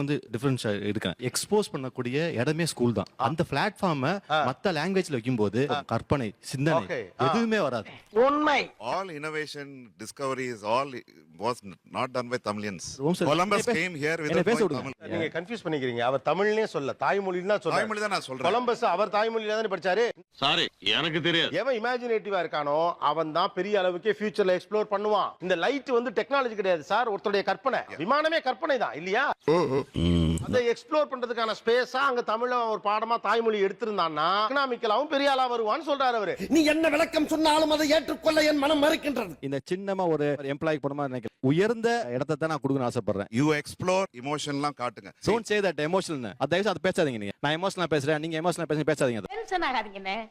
வந்து டிஃபரன்ஸ் இருக்கேன் எக்ஸ்போஸ் பண்ணக்கூடிய இடமே ஸ்கூல் தான். அந்த பிளாட்ஃபார்மை மத்த லாங்குவேஜ்ல வைக்கும்போது கற்பனை சிந்தனை. எதுவுமே வராது. உண்மை. All innovation discoveries all was not done by Tamilians. Om sir, Columbus என்னை பே- came here with என்னை a பேச விடுங்க. நீங்க கன்ஃபியூஸ் பண்ணிக்கிறீங்க. அவர் தமிழ்லயே சொல்ல தாய்மொழின்னு தான் சொல்ல தாய்மொழி தான் நான் சொல்றேன். கொலம்பஸ் அவர் தாய்மொழியில தானே படிச்சாரு? சாரி எனக்கு தெரியாது. எவன் இமேஜினேட்டிவா இருக்கானோ அவன் தான் பெரிய அளவுக்கு ஃபியூச்சர்ல எக்ஸ்ப்ளோர் பண்ணுவான். இந்த லைட் வந்து டெக்னாலஜி கிடையாது சார் ஒருத்தருடைய கற்பனை. விமானமே கற்பனை தான் இல்லையா? அதை எக்ஸ்ப்ளோர் பண்றதுக்கான ஸ்பேஸா அங்க தமிழ ஒரு பாடமா தாய்மொழி எடுத்திருந்தான்னா எக்கனாமிக்கலாவும் பெரிய ஆளா வருவான்னு சொல்றாரு அவரு. நீ என்ன விளக்கம் சொன்னாலும் அதை ஏற்றுக்கொள்ள என் மனம் மறுக்கின்றது. இந்த சின்னமா ஒரு எம்ப்ளாய்க்கு போன மாதிரி நினைக்கிறேன். உயர்ந்த இடத்தை தான் நான் கொடுக்கணும்னு ஆசைப்படுறேன். யூ எக்ஸ்ப்ளோர் இமோஷன்லாம் காட்டுங்க. டோன்ட் சே தட் எமோஷனல் அது தயவு அதை பேசாதீங்க நீங்க. நான் எமோஷனலா பேசுறேன் நீங்க எமோஷனலா பேசுங்க பேசாதீங்க. டென்ஷன்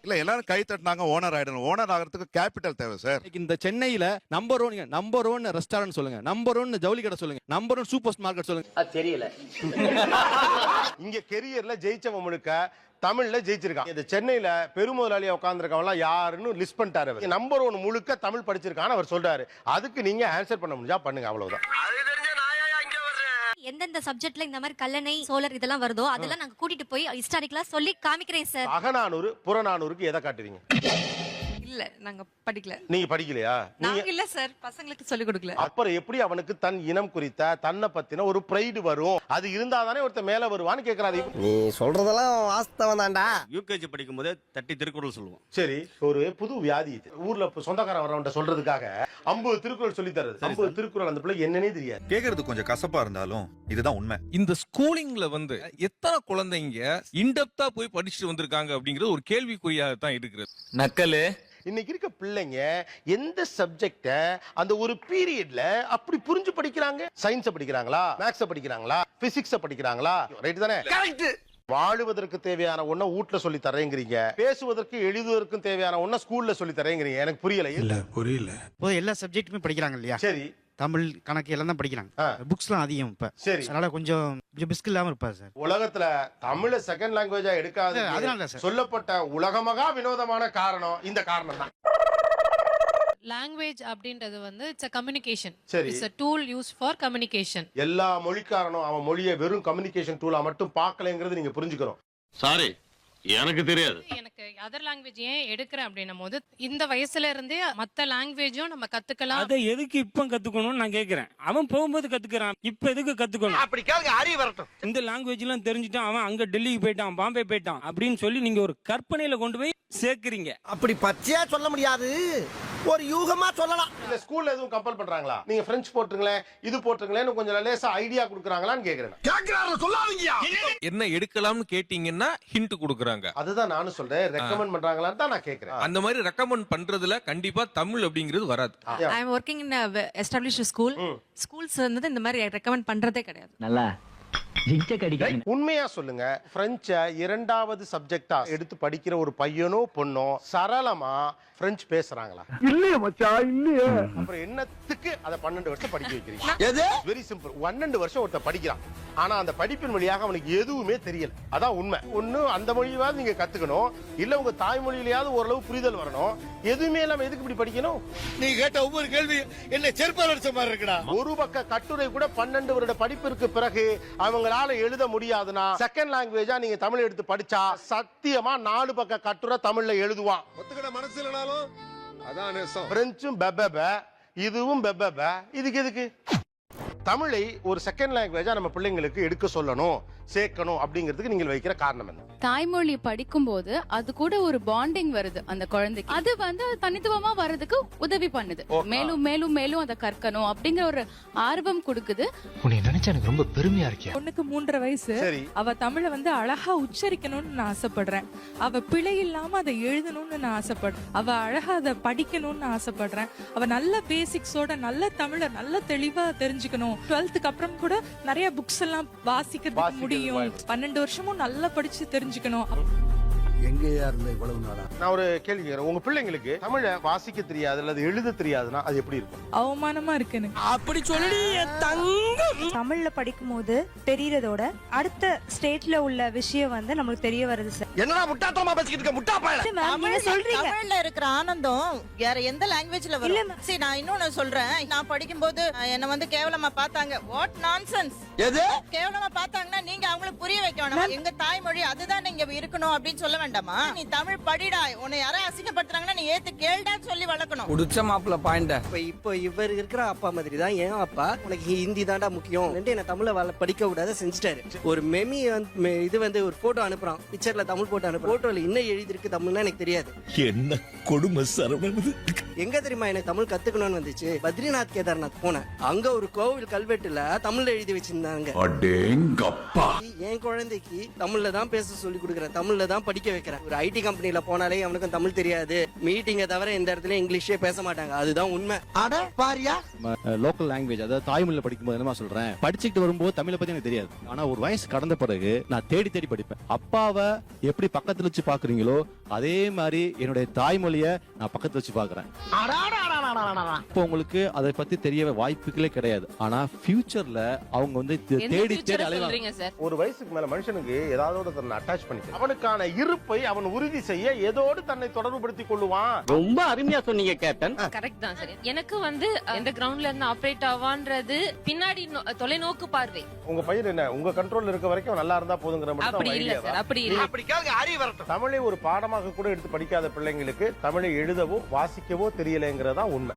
இல்ல எல்லாரும் கை தட்டினாங்க ஓனர் ஆயிடணும். ஓனர் ஆகிறதுக்கு கேபிட்டல் தேவை சார் இந்த சென்னையில number one number one restaurant சொல்லுங்க. நம்பர் ஒன் ஜவுளி கடை சொல்லுங்க. நம்பர் ஒன் சூப்பர் மார்க்கெட் சொல்லுங்க. அது தெரியல. இங்க கெரியர்ல ஜெயிச்சவன் முழுக்க தமிழ்ல ஜெயிச்சிருக்கான். இந்த சென்னையில பெருமுதலாளியா உட்கார்ந்துருக்கவன் யாருன்னு லிஸ்ட் பண்ணிட்டாரு அவர். நம்பர் ஒன் முழுக்க தமிழ் படிச்சிருக்கான்னு அவர் சொல்றாரு. அதுக்கு நீங்க ஆன்சர் பண்ண முடிஞ்சா பண்ணுங்க அவ்வளவுதான். எந்தெந்த சப்ஜெக்ட்ல இந்த மாதிரி கல்லணை சோலர் இதெல்லாம் வருதோ அதெல்லாம் நாங்க கூட்டிட்டு போய் ஹிஸ்டாரிக்கலா சொல்லி காமிக்கிறேன் சார் அகநானூறு புறநானூறுக்கு எதை காட்டுவீங்க? இல்ல நாங்க படிக்கல. நீங்க படிக்கலையா? நீங்க நாங்க இல்ல சார் பசங்களுக்கு சொல்லி கொடுக்கல. அப்புறம் எப்படி அவனுக்கு தன் இனம் குறித்த தன்னை பத்தின ஒரு பிரைடு வரும்? அது இருந்தா தானே ஒருத்தன் மேல வருவான்னு கேக்குறாரு. நீ சொல்றதெல்லாம் வாஸ்தவம் தான்டா. யூகேஜி படிக்கும் போதே தட்டி திருக்குறள் சொல்லுவோம். சரி ஒரு புது வியாதி இது. ஊர்ல இப்ப சொந்தக்காரன் வரவன்ட்ட சொல்றதுக்காக ஐம்பது திருக்குறள் சொல்லி தருது ஐம்பது திருக்குறள் அந்த பிள்ளை என்னன்னே தெரியாது. கேக்குறது கொஞ்சம் கசப்பா இருந்தாலும் இதுதான் உண்மை. இந்த ஸ்கூலிங்ல வந்து எத்தனை குழந்தைங்க இன்டெப்தா போய் படிச்சுட்டு வந்திருக்காங்க அப்படிங்கிறது ஒரு கேள்விக்குறியாக தான் இருக்கிறது. நக்கலு இன்னைக்கு இருக்க பிள்ளைங்க எந்த சப்ஜெக்ட அந்த ஒரு பீரியட்ல அப்படி புரிஞ்சு படிக்கிறாங்க? சயின்ஸ படிக்கிறாங்களா? மேக்ஸ படிக்கிறாங்களா? பிசிக்ஸ படிக்கிறாங்களா? ரைட் தானே? வாழுவதற்கு தேவையான ஒண்ண வீட்ல சொல்லி தரேங்கிறீங்க. பேசுவதற்கு எழுதுவதற்கும் தேவையான ஒண்ண ஸ்கூல்ல சொல்லி தரேங்கிறீங்க. எனக்கு புரியல. இல்ல புரியல. இப்போ எல்லா சப்ஜெக்ட்டுமே படிக்கிறாங்க இல்லையா? சரி. தமிழ் கணக்கு எல்லாம் தான் படிக்கிறாங்க. புக்ஸ்லாம் அதிகம் இப்ப. சரி. அதனால கொஞ்சம் கொஞ்சம் பிஸ்க் இல்லாம இருப்பா சார். உலகத்துல தமிழ செகண்ட் லாங்குவேஜா எடுக்காத அதனால தான் சார். சொல்லப்பட்ட உலகமகா வினோதமான காரணம் இந்த காரணம் தான். லாங்குவேஜ் அப்படின்றது வந்து இட்ஸ் கம்யூனிகேஷன் சரி. It's tool use for communication எல்லா மொழிக்காரனும் அவன் மொழியை வெறும் கம்யூனிகேஷன் டூலா மட்டும் பார்க்கலங்கிறது நீங்க புரிஞ்சுக்கணும் சாரி எனக்கு தெரியாது. எனக்கு அதர் லாங்குவேஜ் ஏன் எடுக்கிறேன் அப்படின்னும் போது இந்த வயசுல இருந்தே மத்த லாங்குவேஜும் நம்ம கத்துக்கலாம். அதை எதுக்கு இப்ப கத்துக்கணும்னு நான் கேக்குறேன். அவன் போகும்போது கத்துக்கிறான். இப்ப எதுக்கு கத்துக்கணும்? அப்படி கேளுங்க அறிவு வரட்டும். இந்த லாங்குவேஜ் எல்லாம் தெரிஞ்சுட்டான் அவன் அங்க டெல்லிக்கு போயிட்டான் பாம்பே போயிட்டான் அப்படின்னு சொல்லி நீங்க ஒரு கற்பனையில கொண்டு போய் சேர்க்கறீங்க. அப்படி பச்சையா சொல்ல முடியாது. ஒரு யூகமா சொல்லலாம். இல்ல ஸ்கூல்ல எதுவும் கம்பல் பண்றாங்களா? நீங்க பிரெஞ்சு போட்டுருங்களேன் இது போட்டுருங்களேன்னு கொஞ்சம் லேசா ஐடியா கொடுக்குறாங்களான்னு கேக்குறேன் கேக்குறாரு சொல்லாதீங்க என்ன எடுக்கலாம்னு கேட்டீங்கன்னா ஹிண்ட் கொடுக்குறாங்க. அதுதான் நானும் சொல்றேன். ரெக்கமெண்ட் பண்றாங்களான்னு தான் நான் கேக்குறேன். அந்த மாதிரி ரெக்கமெண்ட் பண்றதுல கண்டிப்பா தமிழ் அப்படிங்கிறது வராது. I am working in establish school schools வந்து இந்த மாதிரி ரெக்கமெண்ட் பண்றதே கிடையாது. நல்லா. உண்மையா சொல்லுங்க. பிரெஞ்ச இரண்டாவது சப்ஜெக்டா எடுத்து படிக்கிற ஒரு பையனோ பொண்ணோ சரளமா பிரெஞ்சு பேசுறாங்களா? இல்லையே மச்சா இல்லையே. அப்புறம் என்னத்துக்கு அதை பன்னெண்டு வருஷம் படிக்க வைக்கிறீங்க? எது? வெரி சிம்பிள் பன்னெண்டு வருஷம் ஒருத்தன் படிக்கிறான். ஆனா அந்த படிப்பின் வழியாக அவனுக்கு எதுவுமே தெரியல. அதான் உண்மை. ஒண்ணு அந்த மொழியாவது நீங்க கத்துக்கணும். இல்ல உங்க தாய்மொழியிலயாவது ஓரளவு புரிதல் வரணும். எதுவுமே இல்லாம எதுக்கு இப்படி படிக்கணும்? நீ கேட்ட ஒவ்வொரு கேள்வி என்ன செருப்பால் அடிச்ச மாதிரி இருக்குடா. ஒரு பக்க கட்டுரை கூட பன்னெண்டு வருட படிப்பிற்கு பிறகு அவங்களால எழுத முடியாதுன்னா செகண்ட் லாங்குவேஜா நீங்க தமிழ் எடுத்து படிச்சா சத்தியமா நாலு பக்க கட்டுரை தமிழ்ல எழுதுவான் ஒத்துக்கிட மனசு இல்லைனாலும் அதான் பிரெஞ்சும் பெப்பப இதுவும் பெப்பப இதுக்கு எதுக்கு? தமிழை ஒரு செகண்ட் லாங்குவேஜா நம்ம பிள்ளைங்களுக்கு எடுக்க சொல்லணும் சேர்க்கணும் அப்படிங்கிறதுக்கு நீங்கள் வைக்கிற காரணம் என்ன? தாய்மொழி படிக்கும்போது அது கூட ஒரு பாண்டிங் வருது அந்த குழந்தைக்கு. அது வந்து தனித்துவமா வர்றதுக்கு உதவி பண்ணுது. மேலும் மேலும் மேலும் அதை கற்கணும் அப்படிங்கிற ஒரு ஆர்வம் கொடுக்குது. உன்னை நினைச்சா எனக்கு ரொம்ப பெருமையா இருக்கியா? பொண்ணுக்கு மூன்றரை வயசு. அவ தமிழை வந்து அழகா உச்சரிக்கணும்னு நான் ஆசைப்படுறேன். அவ பிழை இல்லாம அதை எழுதணும்னு நான் ஆசைப்படுறேன் அவ அழகா அதை படிக்கணும்னு நான் ஆசைப்படுறேன். அவ நல்ல பேசிக்ஸோட நல்ல தமிழை நல்ல தெளிவா தெரிஞ்சுக்கணும். டுவெல்த்துக்கு அப்புறம் கூட நிறைய புக்ஸ் எல்லாம் வாசிக்கிறதுக்கு வாசிக்கிறது முடியும். பன்னெண்டு வருஷமும் நல்லா படிச்சு தெரிஞ்சுக்கணும். எங்கேயா இருந்த இவ்வளவு நாளா? நான் ஒரு கேள்வி கேட்கிறேன் உங்க பிள்ளைங்களுக்கு தமிழை வாசிக்க தெரியாது அல்லது எழுத தெரியாதுன்னா அது எப்படி இருக்கும்? அவமானமா இருக்கு எனக்கு. அப்படி சொல்லி தங்கம். தமிழ்ல படிக்கும் போது தெரியறதோட அடுத்த ஸ்டேட்ல உள்ள விஷயம் வந்து நம்மளுக்கு தெரிய வருது சார். என்னடா முட்டாத்தனமா பேசிக்கிட்டு இருக்க? முட்டா பயல. நீங்க சொல்றீங்க. தமிழ்ல இருக்கிற ஆனந்தம் வேற எந்த லாங்குவேஜ்ல இல்ல, வரும்? சரி நான் இன்னொன்னு சொல்றேன். நான் படிக்கும்போது அஹ், என்ன வந்து கேவலமா பார்த்தாங்க. வாட் நான்சென்ஸ் எது? கேவலமா பார்த்தாங்கன்னா நீங்க அவங்களுக்கு புரிய வைக்க வேணாம். எங்க தாய்மொழி அதுதான் நீங்க இருக்கணும் அப்படின்னு சொல்ல வேண்டாமா? நீ தமிழ் படிடா. உன்னை யாரும் அசிங்கப்படுத்துறாங்கன்னா நீ ஏத்து கேள்டான்னு சொல்லி வளர்க்கணும். புடிச்ச மாப்பிள்ள பாயிண்ட. இப்ப இப்போ இவர் இருக்கிற அப்பா மாதிரி தான் என் அப்பா. உனக்கு ஹிந்தி தான்டா முக்கியம். என்ன தமிழ வள படிக்க விடாத செஞ்சுட்டாரு. ஒரு மெமி வந்து மெ- இது வந்து ஒரு போட்டோ அனுப்புறான். பிக்சர்ல தமிழ் போட்டோ அனுப்புறான். போட்டோல என்ன எழுதி இருக்கு தமிழ்னா எனக்கு தெரியாது. என்ன கொடுமை சரவணன் எங்க தெரியுமா எனக்கு தமிழ் கத்துக்கணும்னு வந்துச்சு? பத்ரிநாத் கேதார்நாத் போனேன். அங்க ஒரு கோவில் கல்வெட்டுல தமிழ்ல எழுதி வச்சிருந்தாங்க. அடேங்கப்பா. என் குழந்தைக்கு தமிழ்ல தான் பேச சொல்லி கொடுக்குறேன். தமிழ்ல தான் படிக்க வைக்கிறேன். ஒரு ஐடி கம்பெனில போனாலே அவனுக்கும் தமிழ் தெரியாது. மீட்டிங்கை தவிர எந்த இடத்துல இங்கிலீஷே பேச மாட்டாங்க. அதுதான் உண்மை. அட பாரியா? லோக்கல் லாங்குவேஜ் அதாவது தாய்மொழியில படிக்கும்போது என்னமா சொல்றேன்? படிச்சுக்கிட்டு வரும்போது தமிழை பத்தி எனக்கு தெரியாது. ஆனா ஒரு வயசு கடந்த பிறகு நான் தேடி தேடி படிப்பேன். அப்பாவை எப்படி பக்கத்துல வச்சு பாக்குறீங்களோ அதே மாதிரி என்னுடைய தாய்மொழிய நான் பக்கத்துல வச்சு பாக்குறேன் இப்போ உங்களுக்கு அதை பத்தி தெரிய வாய்ப்புகளே கிடையாது. ஆனா ஃபியூச்சர்ல அவங்க வந்து தேடி தேடி அலைவாங்க. ஒரு வயசுக்கு மேல மனுஷனுக்கு ஏதாவது தன்னை அட்டாச் பண்ணிக்க அவனுக்கான இருப்பை அவன் உறுதி செய்ய ஏதோடு தன்னை தொடர்புபடுத்திக் கொள்ளுவான். ரொம்ப அருமையா சொன்னீங்க கேப்டன் கரெக்ட் தான் சார் எனக்கு வந்து எந்த கிரவுண்ட்ல இருந்து ஆப்ரேட் ஆவான்றது பின்னாடி தொலைநோக்கு பார்வை. உங்க பையன் என்ன? உங்க கண்ட்ரோல்ல இருக்க வரைக்கும் நல்லா இருந்தா போதுங்கிற மட்டும் தான் அவன் idea வா? அப்படி அப்படி கேளுங்க அறி வரட்டும். தமிழை ஒரு பாடமாக கூட எடுத்து படிக்காத பிள்ளைங்களுக்கு தமிழை எழுதவோ வாசிக்கவோ தெரியலைங்கிறதா உண்மை.